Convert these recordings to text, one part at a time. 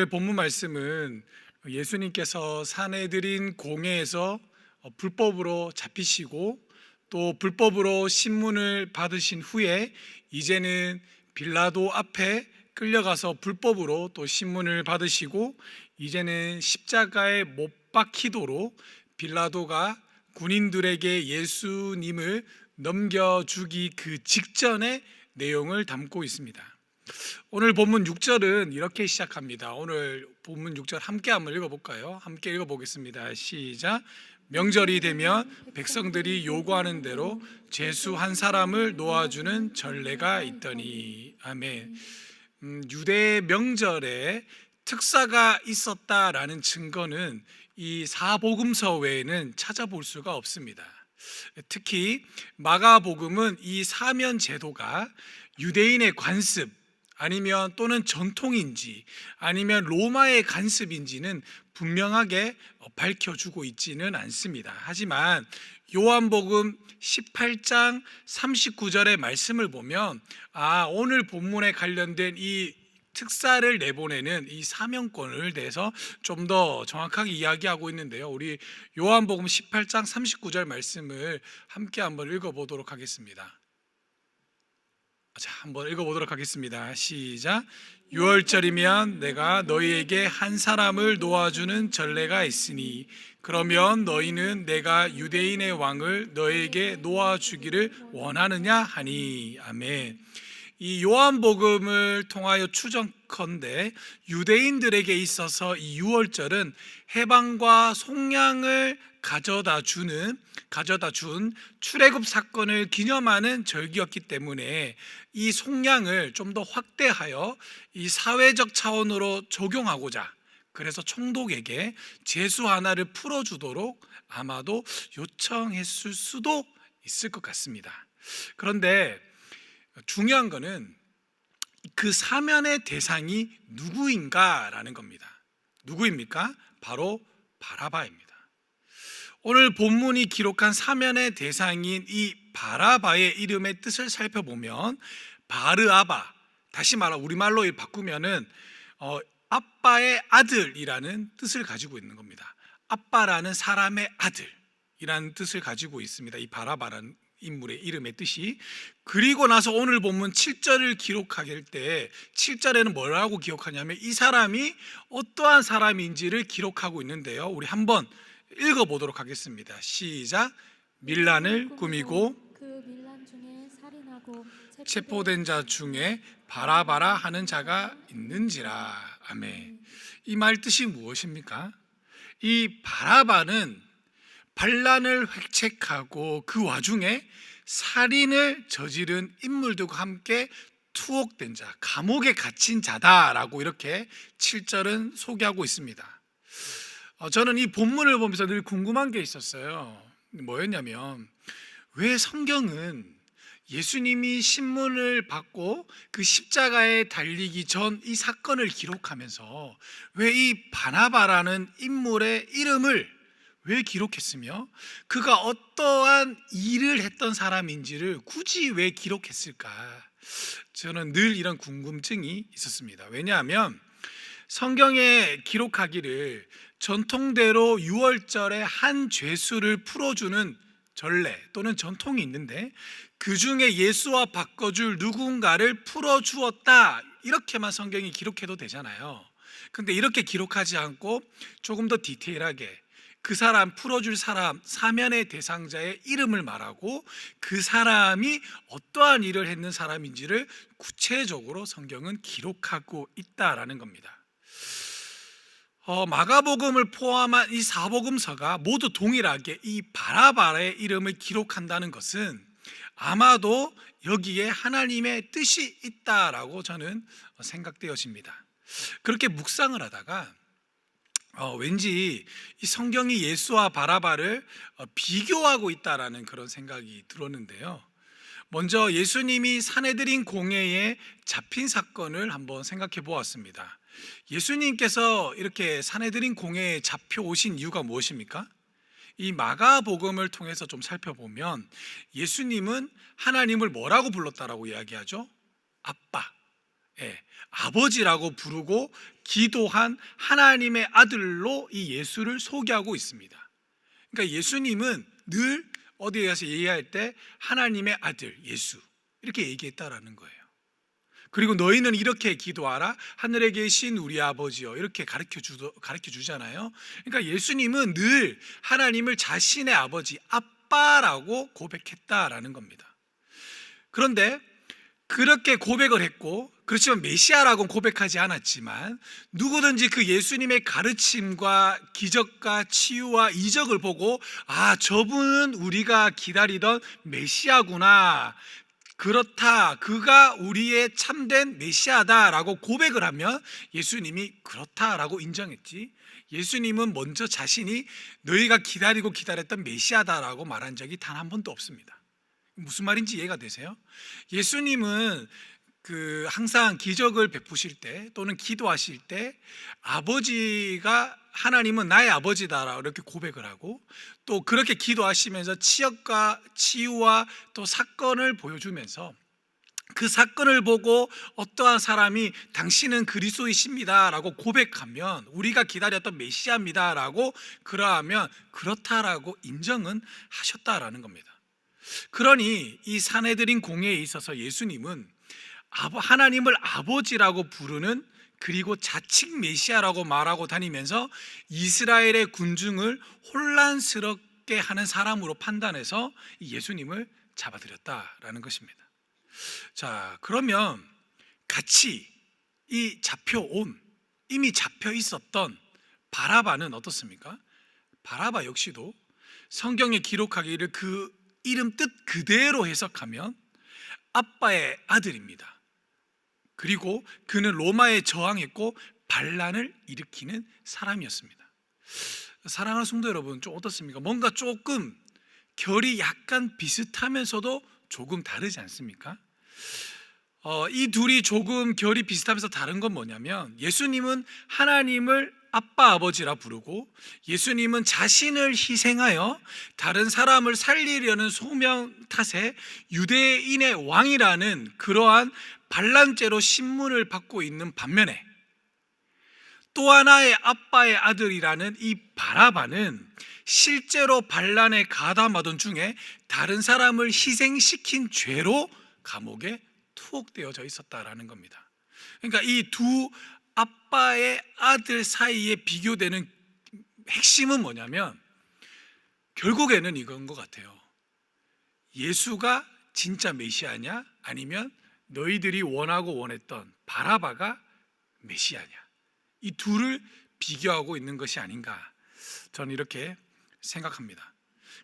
오늘 본문 말씀은 예수님께서 사내들인 공회에서 어, 불법으로 잡히시고 또 불법으로 신문을 받으신 후에 이제는 빌라도 앞에 끌려가서 불법으로 또 신문을 받으시고 이제는 십자가에 못 박히도록 빌라도가 군인들에게 예수님을 넘겨주기 그 직전의 내용을 담고 있습니다. 오늘 본문 6절은 이렇게 시작합니다. 오늘 본문 6절 함께 한번 읽어볼까요? 함께 읽어보겠습니다. 시작. 명절이 되면 백성들이 요구하는 대로 죄수 한 사람을 놓아주는 전례가 있더니 아멘. 음, 유대 명절에 특사가 있었다라는 증거는 이 사복음서 외에는 찾아볼 수가 없습니다. 특히 마가복음은 이 사면 제도가 유대인의 관습 아니면 또는 전통인지 아니면 로마의 간습인지는 분명하게 밝혀주고 있지는 않습니다. 하지만 요한복음 18장 39절의 말씀을 보면 아 오늘 본문에 관련된 이 특사를 내보내는 이 사명권을 대해서 좀 더 정확하게 이야기하고 있는데요. 우리 요한복음 18장 39절 말씀을 함께 한번 읽어보도록 하겠습니다. 자, 한번 읽어보도록 하겠습니다. 시작. 6월절이면 내가 너희에게 한 사람을 놓아주는 전례가 있으니 그러면 너희는 내가 유대인의 왕을 너희에게 놓아주기를 원하느냐 하니 아멘. 이 요한복음을 통하여 추정컨대 유대인들에게 있어서 이 6월절은 해방과 속량을 가져다 주는 가져다 준 출애굽 사건을 기념하는 절기였기 때문에 이 속량을 좀 더 확대하여 이 사회적 차원으로 적용하고자 그래서 총독에게 제수 하나를 풀어 주도록 아마도 요청했을 수도 있을 것 같습니다. 그런데 중요한 거는 그 사면의 대상이 누구인가라는 겁니다. 누구입니까? 바로 바라바입니다. 오늘 본문이 기록한 사면의 대상인 이 바라바의 이름의 뜻을 살펴보면 바르아바 다시 말하 우리말로 바꾸면은 어, 아빠의 아들이라는 뜻을 가지고 있는 겁니다. 아빠라는 사람의 아들이라는 뜻을 가지고 있습니다. 이 바라바라는 인물의 이름의 뜻이 그리고 나서 오늘 본문 7절을 기록할 때 7절에는 뭐라고 기록하냐면 이 사람이 어떠한 사람인지를 기록하고 있는데요. 우리 한번 읽어 보도록 하겠습니다. 시작. 밀란을 꾸미고 그 밀란 중에 살인하고 체포된 자 중에 바라바라 하는 자가 있는지라. 아멘. 이 말 뜻이 무엇입니까? 이 바라바는 반란을 획책하고 그 와중에 살인을 저지른 인물들과 함께 투옥된 자, 감옥에 갇힌 자다라고 이렇게 7절은 소개하고 있습니다. 어, 저는 이 본문을 보면서 늘 궁금한 게 있었어요. 뭐였냐면 왜 성경은 예수님이 신문을 받고 그 십자가에 달리기 전 이 사건을 기록하면서 왜 이 바나바라는 인물의 이름을 왜 기록했으며 그가 어떠한 일을 했던 사람인지를 굳이 왜 기록했을까? 저는 늘 이런 궁금증이 있었습니다. 왜냐하면 성경에 기록하기를 전통대로 6월절에 한 죄수를 풀어주는 전례 또는 전통이 있는데 그 중에 예수와 바꿔줄 누군가를 풀어주었다 이렇게만 성경이 기록해도 되잖아요. 근데 이렇게 기록하지 않고 조금 더 디테일하게 그 사람 풀어줄 사람 사면의 대상자의 이름을 말하고 그 사람이 어떠한 일을 했는 사람인지를 구체적으로 성경은 기록하고 있다라는 겁니다. 어, 마가복음을 포함한 이 사복음서가 모두 동일하게 이 바라바의 이름을 기록한다는 것은 아마도 여기에 하나님의 뜻이 있다라고 저는 생각되어집니다. 그렇게 묵상을 하다가 어, 왠지 이 성경이 예수와 바라바를 어, 비교하고 있다라는 그런 생각이 들었는데요. 먼저 예수님이 사내들인 공회에 잡힌 사건을 한번 생각해 보았습니다. 예수님께서 이렇게 사내들인 공회에 잡혀 오신 이유가 무엇입니까? 이 마가복음을 통해서 좀 살펴보면 예수님은 하나님을 뭐라고 불렀다라고 이야기하죠? 아빠. 예, 아버지라고 부르고 기도한 하나님의 아들로 이 예수를 소개하고 있습니다. 그러니까 예수님은 늘 어디에 가서 얘기할 때 하나님의 아들 예수 이렇게 얘기했다라는 거예요. 그리고 너희는 이렇게 기도하라 하늘에 계신 우리 아버지여 이렇게 가르쳐 주 가르쳐 주잖아요. 그러니까 예수님은 늘 하나님을 자신의 아버지 아빠라고 고백했다라는 겁니다. 그런데 그렇게 고백을 했고 그렇지만 메시아라고는 고백하지 않았지만 누구든지 그 예수님의 가르침과 기적과 치유와 이적을 보고 아 저분은 우리가 기다리던 메시아구나 그렇다 그가 우리의 참된 메시아다라고 고백을 하면 예수님이 그렇다라고 인정했지 예수님은 먼저 자신이 너희가 기다리고 기다렸던 메시아다라고 말한 적이 단 한 번도 없습니다. 무슨 말인지 이해가 되세요? 예수님은 그 항상 기적을 베푸실 때 또는 기도하실 때 아버지가 하나님은 나의 아버지다라고 이렇게 고백을 하고 또 그렇게 기도하시면서 치역과 치유와 또 사건을 보여주면서 그 사건을 보고 어떠한 사람이 당신은 그리스도이십니다라고 고백하면 우리가 기다렸던 메시아입니다라고 그러하면 그렇다라고 인정은 하셨다라는 겁니다. 그러니 이 사내들인 공예에 있어서 예수님은 하나님을 아버지라고 부르는 그리고 자칭 메시아라고 말하고 다니면서 이스라엘의 군중을 혼란스럽게 하는 사람으로 판단해서 이 예수님을 잡아들였다라는 것입니다. 자, 그러면 같이 이 잡혀온 이미 잡혀 있었던 바라바는 어떻습니까? 바라바 역시도 성경에 기록하기를 그 이름 뜻 그대로 해석하면 아빠의 아들입니다. 그리고 그는 로마에 저항했고 반란을 일으키는 사람이었습니다. 사랑하는 성도 여러분, 좀 어떻습니까? 뭔가 조금 결이 약간 비슷하면서도 조금 다르지 않습니까? 어, 이 둘이 조금 결이 비슷하면서 다른 건 뭐냐면 예수님은 하나님을 아빠 아버지라 부르고 예수님은 자신을 희생하여 다른 사람을 살리려는 소명 탓에 유대인의 왕이라는 그러한 반란죄로 신문을 받고 있는 반면에 또 하나의 아빠의 아들이라는 이 바라바는 실제로 반란에 가담하던 중에 다른 사람을 희생시킨 죄로 감옥에 투옥되어져 있었다라는 겁니다. 그러니까 이 두 아빠의 아들 사이에 비교되는 핵심은 뭐냐면 결국에는 이건 것 같아요. 예수가 진짜 메시아냐 아니면 너희들이 원하고 원했던 바라바가 메시아냐 이 둘을 비교하고 있는 것이 아닌가 저는 이렇게 생각합니다.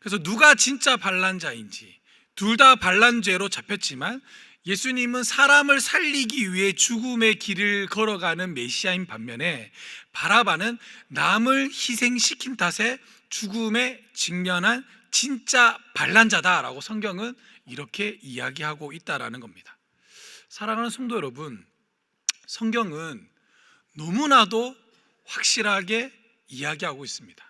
그래서 누가 진짜 반란자인지 둘 다 반란죄로 잡혔지만 예수님은 사람을 살리기 위해 죽음의 길을 걸어가는 메시아인 반면에 바라바는 남을 희생시킨 탓에 죽음에 직면한 진짜 반란자다라고 성경은 이렇게 이야기하고 있다라는 겁니다. 사랑하는 성도 여러분, 성경은 너무나도 확실하게 이야기하고 있습니다.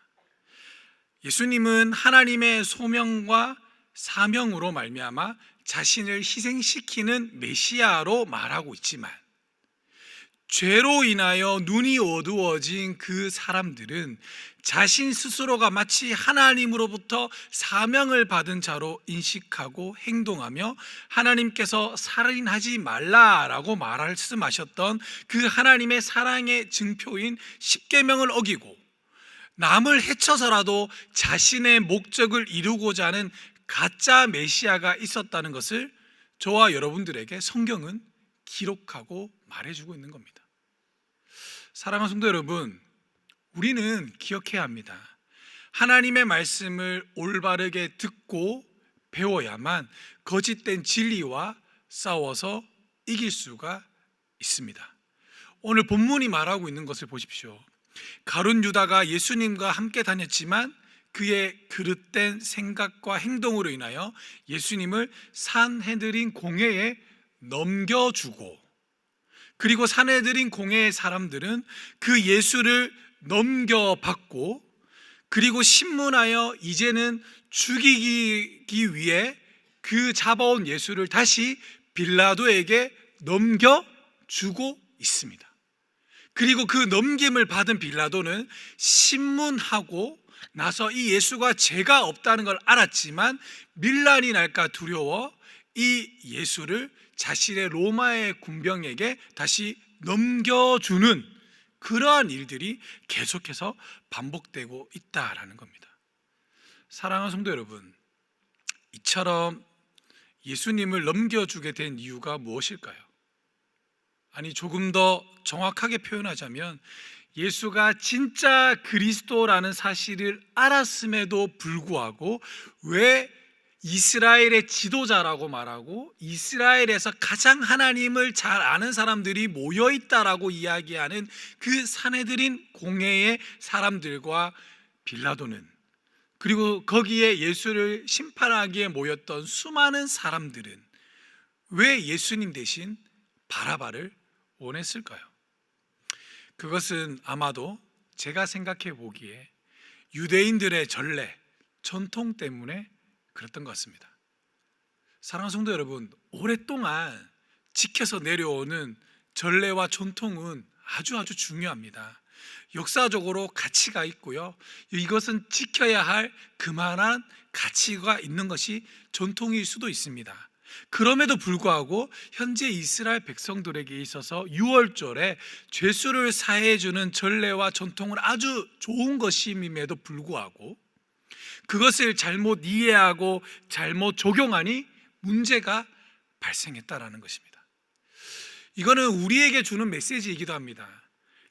예수님은 하나님의 소명과 사명으로 말미암아 자신을 희생시키는 메시아로 말하고 있지만 죄로 인하여 눈이 어두워진 그 사람들은 자신 스스로가 마치 하나님으로부터 사명을 받은 자로 인식하고 행동하며 하나님께서 살인하지 말라라고 말씀하셨던 그 하나님의 사랑의 증표인 십계명을 어기고 남을 해쳐서라도 자신의 목적을 이루고자 하는 가짜 메시아가 있었다는 것을 저와 여러분들에게 성경은 기록하고 말해주고 있는 겁니다. 사랑하는 성도 여러분, 우리는 기억해야 합니다. 하나님의 말씀을 올바르게 듣고 배워야만 거짓된 진리와 싸워서 이길 수가 있습니다. 오늘 본문이 말하고 있는 것을 보십시오. 가룟 유다가 예수님과 함께 다녔지만 그의 그릇된 생각과 행동으로 인하여 예수님을 산해드린 공회에 넘겨주고 그리고 산해드린 공회의 사람들은 그 예수를 넘겨받고 그리고 신문하여 이제는 죽이기 위해 그 잡아온 예수를 다시 빌라도에게 주고 있습니다. 그리고 그 넘김을 받은 빌라도는 신문하고 나서 이 예수가 죄가 없다는 걸 알았지만 밀란이 날까 두려워 이 예수를 자신의 로마의 군병에게 다시 넘겨주는 그러한 일들이 계속해서 반복되고 있다라는 겁니다. 사랑하는 성도 여러분, 이처럼 예수님을 넘겨주게 된 이유가 무엇일까요? 아니 조금 더 정확하게 표현하자면 예수가 진짜 그리스도라는 사실을 알았음에도 불구하고 왜 이스라엘의 지도자라고 말하고 이스라엘에서 가장 하나님을 잘 아는 사람들이 모여 있다라고 이야기하는 그 사내들인 공회의 사람들과 빌라도는 그리고 거기에 예수를 심판하기에 모였던 수많은 사람들은 왜 예수님 대신 바라바를 원했을까요? 그것은 아마도 제가 생각해 보기에 유대인들의 전례, 전통 때문에 그랬던 것 같습니다. 사랑하는 성도 여러분, 오랫동안 지켜서 내려오는 전례와 전통은 아주 아주 중요합니다. 역사적으로 가치가 있고요. 이것은 지켜야 할 그만한 가치가 있는 것이 전통일 수도 있습니다. 그럼에도 불구하고 현재 이스라엘 백성들에게 있어서 6월절에 죄수를 사해 주는 전례와 전통은 아주 좋은 것임에도 불구하고 그것을 잘못 이해하고 잘못 적용하니 문제가 발생했다라는 것입니다. 이거는 우리에게 주는 메시지이기도 합니다.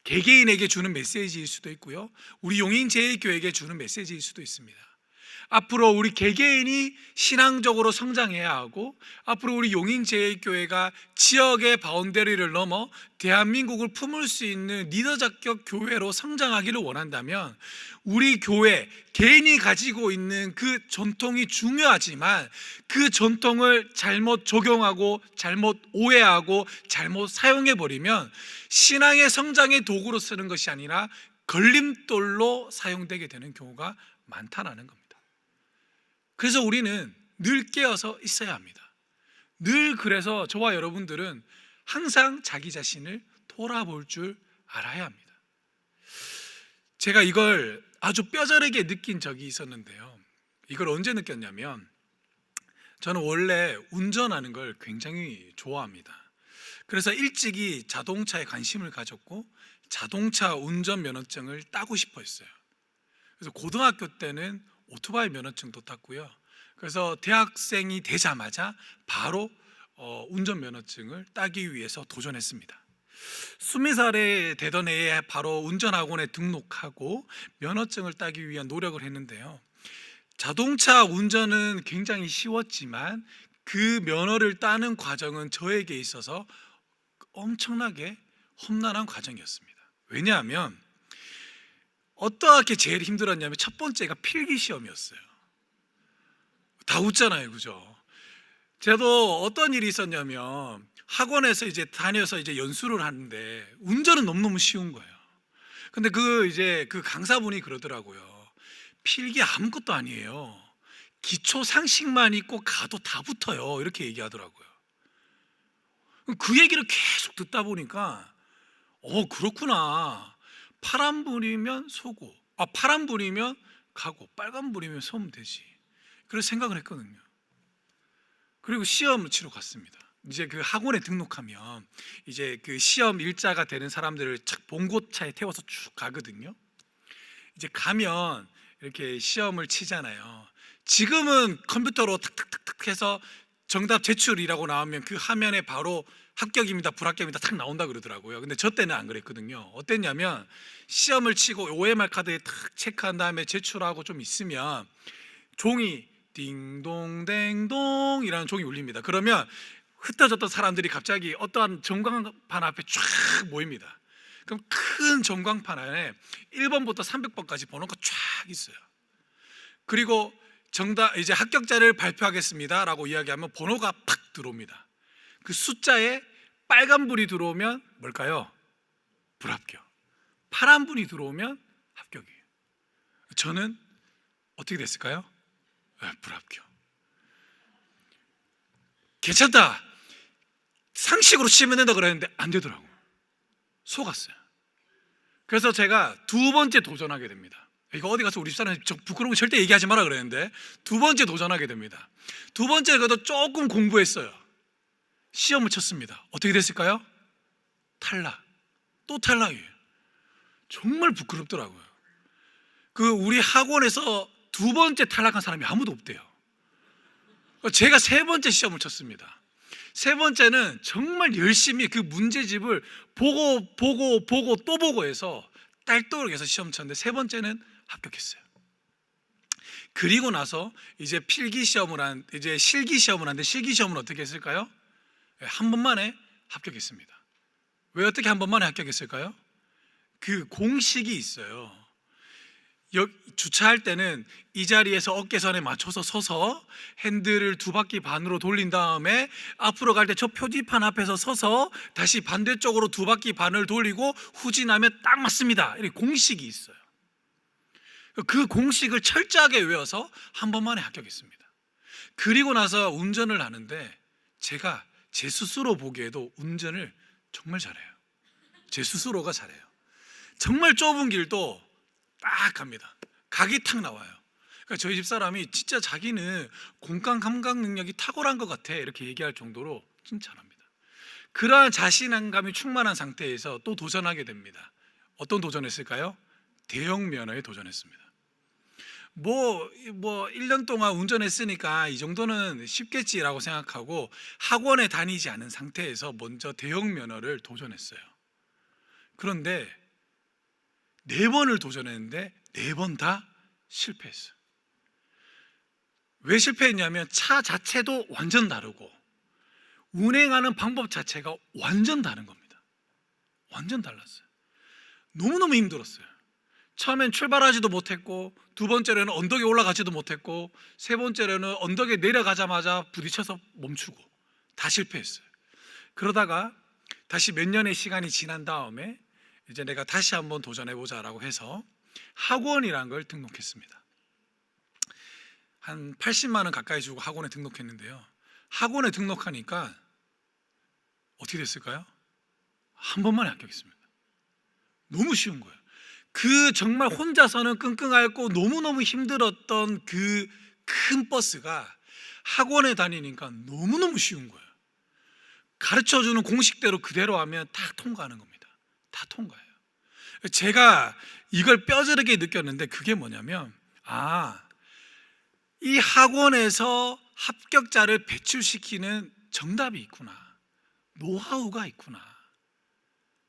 개개인에게 주는 메시지일 수도 있고요. 우리 용인 제일교회에게 주는 메시지일 수도 있습니다. 앞으로 우리 개개인이 신앙적으로 성장해야 하고 앞으로 우리 용인제일교회가 지역의 바운더리를 넘어 대한민국을 품을 수 있는 리더 자격 교회로 성장하기를 원한다면 우리 교회 개인이 가지고 있는 그 전통이 중요하지만 그 전통을 잘못 적용하고 잘못 오해하고 잘못 사용해 버리면 신앙의 성장의 도구로 쓰는 것이 아니라 걸림돌로 사용되게 되는 경우가 많다라는 겁니다. 그래서 우리는 늘 깨어서 있어야 합니다. 늘 그래서 저와 여러분들은 항상 자기 자신을 돌아볼 줄 알아야 합니다. 제가 이걸 아주 뼈저리게 느낀 적이 있었는데요. 이걸 언제 느꼈냐면 저는 원래 운전하는 걸 굉장히 좋아합니다. 그래서 일찍이 자동차에 관심을 가졌고 자동차 운전 면허증을 따고 싶어 했어요. 그래서 고등학교 때는 오토바이 면허증도 땄고요. 그래서 대학생이 되자마자 바로 어, 운전 면허증을 따기 위해서 도전했습니다. 스무 살에 되던 해에 바로 운전학원에 등록하고 면허증을 따기 위한 노력을 했는데요. 자동차 운전은 굉장히 쉬웠지만 그 면허를 따는 과정은 저에게 있어서 엄청나게 험난한 과정이었습니다. 왜냐하면 어떻게 제일 힘들었냐면 첫 번째가 필기 시험이었어요. 다 웃잖아요, 그죠? 저도 어떤 일이 있었냐면 학원에서 이제 다녀서 이제 연수를 하는데 운전은 너무너무 쉬운 거예요. 근데 그 이제 그 강사분이 그러더라고요. 필기 아무것도 아니에요. 기초 상식만 있고 가도 다 붙어요. 이렇게 얘기하더라고요. 그 얘기를 계속 듣다 보니까 어 그렇구나. 파란 불이면 서고, 아 파란 불이면 가고, 빨간 불이면 서면 되지. 그래서 생각을 했거든요. 그리고 시험을 치러 갔습니다. 이제 그 학원에 등록하면 이제 그 시험 일자가 되는 사람들을 착 봉고차에 태워서 쭉 가거든요. 이제 가면 이렇게 시험을 치잖아요. 지금은 컴퓨터로 탁탁탁탁 해서 정답 제출이라고 나오면 그 화면에 바로 합격입니다, 불합격입니다 탁 나온다 그러더라고요. 근데 저 때는 안 그랬거든요. 어땠냐면 시험을 치고 OMR 카드에 탁 체크한 다음에 제출하고 좀 있으면 종이 딩동댕동이라는 종이 울립니다. 그러면 흩어졌던 사람들이 갑자기 어떠한 전광판 앞에 쫙 모입니다. 그럼 큰 전광판 안에 1번부터 300번까지 번호가 쫙 있어요. 그리고 정답 이제 합격자를 발표하겠습니다라고 이야기하면 번호가 팍 들어옵니다. 그 숫자에 빨간 불이 들어오면 뭘까요? 불합격. 파란 불이 들어오면 합격이에요. 저는 어떻게 됐을까요? 네, 불합격. 괜찮다. 상식으로 치면 된다 그랬는데 안 되더라고요. 속았어요. 그래서 제가 두 번째 도전하게 됩니다. 이거 어디 가서 우리 집사람 저 부끄러운 거 절대 얘기하지 마라 그랬는데 두 번째 도전하게 됩니다. 두 번째 그래도 조금 공부했어요. 시험을 쳤습니다. 어떻게 됐을까요? 탈락. 또 탈락이에요. 정말 부끄럽더라고요. 그 우리 학원에서 두 번째 탈락한 사람이 아무도 없대요. 제가 세 번째 시험을 쳤습니다. 세 번째는 정말 열심히 그 문제집을 보고 보고 보고 또 보고 해서 딸도록 해서 시험 쳤는데 세 번째는 합격했어요. 그리고 나서 이제 필기 시험을 한 이제 실기 시험을 하는데 실기 시험은 어떻게 했을까요? 예, 한 번만에 합격했습니다. 왜 어떻게 한 번만에 합격했을까요? 그 공식이 있어요. 여- 주차할 때는 이 자리에서 어깨선에 맞춰서 서서 핸들을 두 바퀴 반으로 돌린 다음에 앞으로 갈 때 저 표지판 앞에서 서서 다시 반대쪽으로 두 바퀴 반을 돌리고 후진하면 딱 맞습니다. 이렇게 공식이 있어요. 그 공식을 철저하게 외워서 한 번만에 합격했습니다. 그리고 나서 운전을 하는데 제가 제 스스로 보기에도 운전을 정말 잘해요. 제 스스로가 잘해요. 정말 좁은 길도 딱 갑니다. 각이 탁 나와요. 그러니까 저희 집 사람이 진짜 자기는 공간 감각 능력이 탁월한 것 같아 이렇게 얘기할 정도로 칭찬합니다. 그러한 자신감이 충만한 상태에서 또 도전하게 됩니다. 어떤 도전했을까요? 대형 면허에 도전했습니다. 뭐, 뭐, 1년 동안 운전했으니까 이 정도는 쉽겠지라고 생각하고 학원에 다니지 않은 상태에서 먼저 대형 면허를 도전했어요. 그런데 네 번을 도전했는데 네 번 다 실패했어요. 왜 실패했냐면 차 자체도 완전 다르고 운행하는 방법 자체가 완전 다른 겁니다. 완전 달랐어요. 너무너무 힘들었어요. 처음엔 출발하지도 못했고 두 번째로는 언덕에 올라가지도 못했고 세 번째로는 언덕에 내려가자마자 부딪혀서 멈추고 다 실패했어요. 그러다가 다시 몇 년의 시간이 지난 다음에 이제 내가 다시 한번 도전해 보자라고 해서 학원이라는 걸 등록했습니다. 한 80만 원 가까이 주고 학원에 등록했는데요. 학원에 등록하니까 어떻게 됐을까요? 한 번만에 합격했습니다. 너무 쉬운 거예요. 그 정말 혼자서는 끙끙 앓고 너무너무 힘들었던 그 큰 버스가 학원에 다니니까 너무너무 쉬운 거예요. 가르쳐 주는 공식대로 그대로 하면 다 통과하는 겁니다. 다 통과해요. 제가 이걸 뼈저리게 느꼈는데 그게 뭐냐면 아, 이 학원에서 합격자를 배출시키는 정답이 있구나. 노하우가 있구나.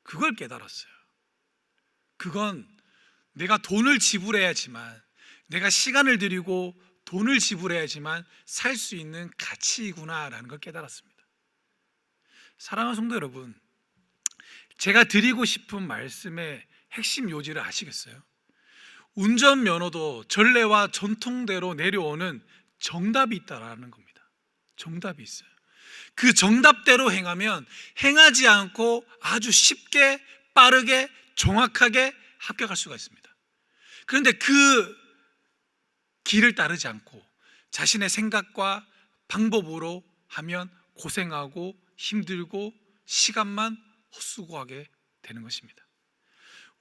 그걸 깨달았어요. 그건 내가 돈을 지불해야지만 내가 시간을 들이고 돈을 지불해야지만 살 수 있는 가치이구나라는 걸 깨달았습니다. 사랑하는 성도 여러분, 제가 드리고 싶은 말씀의 핵심 요지를 아시겠어요? 운전 면허도 전례와 전통대로 내려오는 정답이 있다라는 겁니다. 정답이 있어요. 그 정답대로 행하면 행하지 않고 아주 쉽게 빠르게 정확하게 합격할 수가 있습니다. 그런데 그 길을 따르지 않고 자신의 생각과 방법으로 하면 고생하고 힘들고 시간만 헛수고하게 되는 것입니다.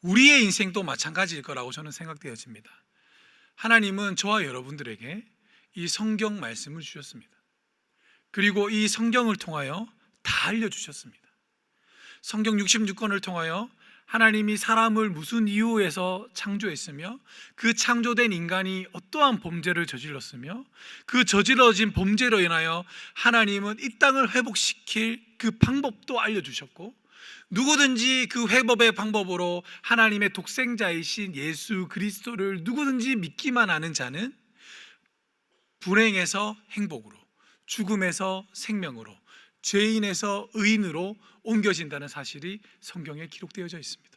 우리의 인생도 마찬가지일 거라고 저는 생각되어집니다. 하나님은 저와 여러분들에게 이 성경 말씀을 주셨습니다. 그리고 이 성경을 통하여 다 알려주셨습니다. 성경 66권을 통하여 하나님이 사람을 무슨 이유에서 창조했으며 그 창조된 인간이 어떠한 범죄를 저질렀으며 그 저질러진 범죄로 인하여 하나님은 이 땅을 회복시킬 그 방법도 알려주셨고 누구든지 그 회복의 방법으로 하나님의 독생자이신 예수 그리스도를 누구든지 믿기만 하는 자는 불행에서 행복으로 죽음에서 생명으로 죄인에서 의인으로 옮겨진다는 사실이 성경에 기록되어져 있습니다.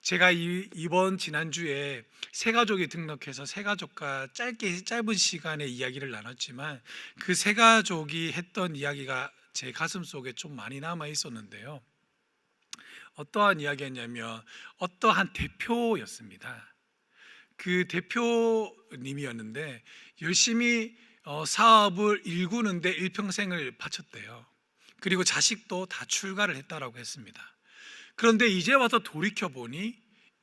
제가 이, 이번 지난주에 세 가족이 등록해서 세 가족과 짧게 짧은 시간에 이야기를 나눴지만 그 세 가족이 했던 이야기가 제 가슴 속에 좀 많이 남아 있었는데요. 어떠한 이야기였냐면 어떠한 대표였습니다. 그 대표님이었는데 열심히 어, 사업을 일구는데 일평생을 바쳤대요. 그리고 자식도 다 출가를 했다라고 했습니다. 그런데 이제 와서 돌이켜 보니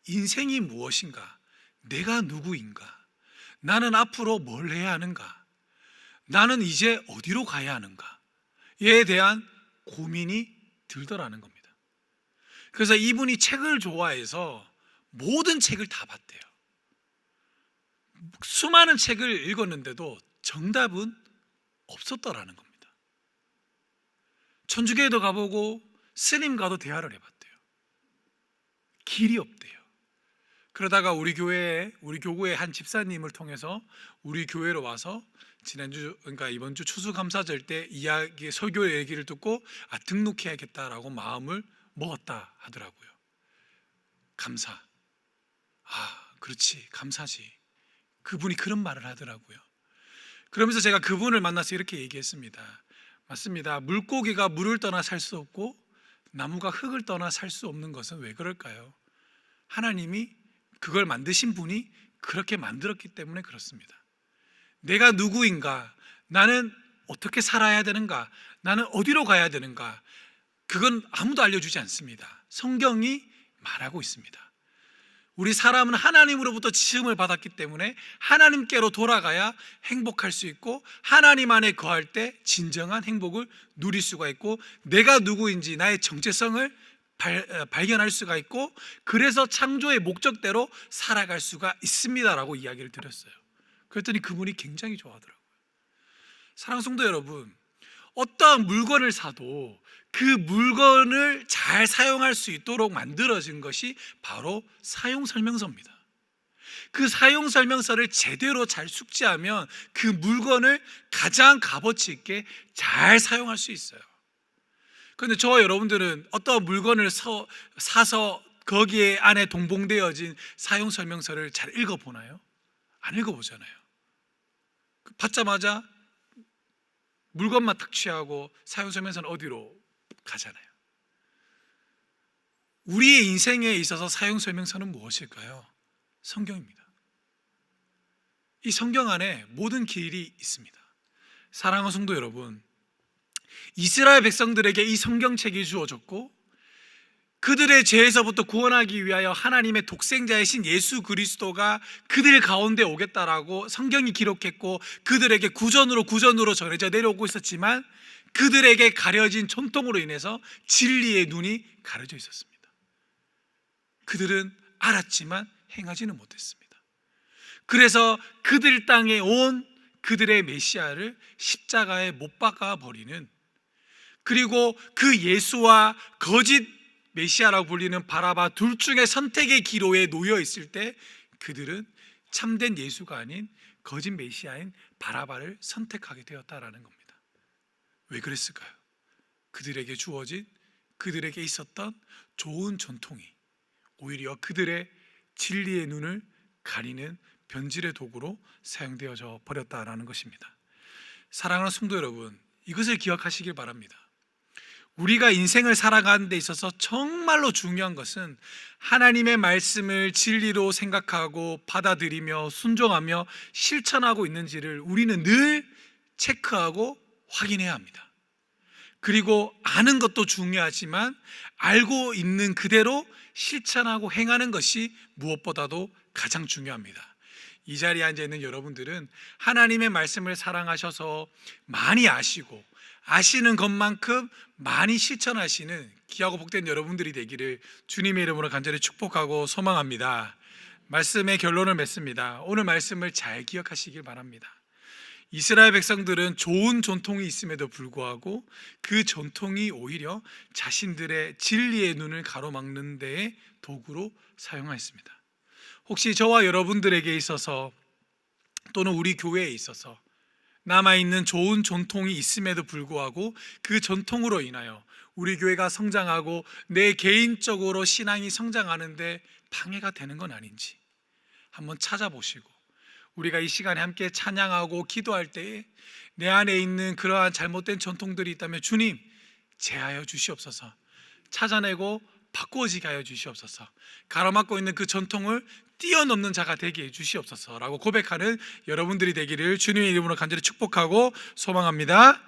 인생이 무엇인가? 내가 누구인가? 나는 앞으로 뭘 해야 하는가? 나는 이제 어디로 가야 하는가? 에 대한 고민이 들더라는 겁니다. 그래서 이분이 책을 좋아해서 모든 책을 다 봤대요. 수많은 책을 읽었는데도 정답은 없었더라는 겁니다. 천주교에도 가보고 스님과도 대화를 해봤대요. 길이 없대요. 그러다가 우리 교회에 우리 교구의 한 집사님을 통해서 우리 교회로 와서 지난주 그러니까 이번 주 추수감사절 때 이야기 설교 얘기를 듣고 아 등록해야겠다라고 마음을 먹었다 하더라고요. 감사. 아 그렇지 감사지. 그분이 그런 말을 하더라고요. 그러면서 제가 그분을 만나서 이렇게 얘기했습니다. 맞습니다. 물고기가 물을 떠나 살 수 없고 나무가 흙을 떠나 살 수 없는 것은 왜 그럴까요? 하나님이 그걸 만드신 분이 그렇게 만들었기 때문에 그렇습니다. 내가 누구인가? 나는 어떻게 살아야 되는가? 나는 어디로 가야 되는가? 그건 아무도 알려주지 않습니다. 성경이 말하고 있습니다. 우리 사람은 하나님으로부터 지음을 받았기 때문에 하나님께로 돌아가야 행복할 수 있고 하나님 안에 거할 때 진정한 행복을 누릴 수가 있고 내가 누구인지 나의 정체성을 발, 어, 발견할 수가 있고 그래서 창조의 목적대로 살아갈 수가 있습니다라고 이야기를 드렸어요. 그랬더니 그분이 굉장히 좋아하더라고요. 사랑 성도 여러분, 어떠한 물건을 사도 그 물건을 잘 사용할 수 있도록 만들어진 것이 바로 사용 설명서입니다. 그 사용 설명서를 제대로 잘 숙지하면 그 물건을 가장 값어치 있게 잘 사용할 수 있어요. 그런데 저와 여러분들은 어떤 물건을 서, 사서 거기에 안에 동봉되어진 사용 설명서를 잘 읽어보나요? 안 읽어보잖아요. 그 받자마자 물건만 탁 취하고 사용 설명서는 어디로 가잖아요. 우리의 인생에 있어서 사용 설명서는 무엇일까요? 성경입니다. 이 성경 안에 모든 길이 있습니다. 사랑하는 성도 여러분, 이스라엘 백성들에게 이 성경책이 주어졌고 그들의 죄에서부터 구원하기 위하여 하나님의 독생자이신 예수 그리스도가 그들 가운데 오겠다라고 성경이 기록했고 그들에게 구전으로 구전으로 전해져 내려오고 있었지만 그들에게 가려진 전통으로 인해서 진리의 눈이 가려져 있었습니다. 그들은 알았지만 행하지는 못했습니다. 그래서 그들 땅에 온 그들의 메시아를 십자가에 못 박아 버리는 그리고 그 예수와 거짓 메시아라고 불리는 바라바 둘 중에 선택의 기로에 놓여 있을 때 그들은 참된 예수가 아닌 거짓 메시아인 바라바를 선택하게 되었다라는 겁니다. 왜 그랬을까요? 그들에게 주어진 그들에게 있었던 좋은 전통이 오히려 그들의 진리의 눈을 가리는 변질의 도구로 사용되어져 버렸다라는 것입니다. 사랑하는 성도 여러분, 이것을 기억하시길 바랍니다. 우리가 인생을 살아가는 데 있어서 정말로 중요한 것은 하나님의 말씀을 진리로 생각하고 받아들이며 순종하며 실천하고 있는지를 우리는 늘 체크하고 확인해야 합니다. 그리고 아는 것도 중요하지만 알고 있는 그대로 실천하고 행하는 것이 무엇보다도 가장 중요합니다. 이 자리에 앉아 있는 여러분들은 하나님의 말씀을 사랑하셔서 많이 아시고 아시는 것만큼 많이 실천하시는 귀하고 복된 여러분들이 되기를 주님의 이름으로 간절히 축복하고 소망합니다. 말씀의 결론을 맺습니다. 오늘 말씀을 잘 기억하시길 바랍니다. 이스라엘 백성들은 좋은 전통이 있음에도 불구하고 그 전통이 오히려 자신들의 진리의 눈을 가로막는 데에 도구로 사용하였습니다. 혹시 저와 여러분들에게 있어서 또는 우리 교회에 있어서 남아있는 좋은 전통이 있음에도 불구하고 그 전통으로 인하여 우리 교회가 성장하고 내 개인적으로 신앙이 성장하는데 방해가 되는 건 아닌지 한번 찾아보시고 우리가 이 시간에 함께 찬양하고 기도할 때에 내 안에 있는 그러한 잘못된 전통들이 있다면 주님 제하여 주시옵소서 찾아내고 바꾸어지게 하여 주시옵소서 가로막고 있는 그 전통을 뛰어넘는 자가 되게 해 주시옵소서라고 고백하는 여러분들이 되기를 주님의 이름으로 간절히 축복하고 소망합니다.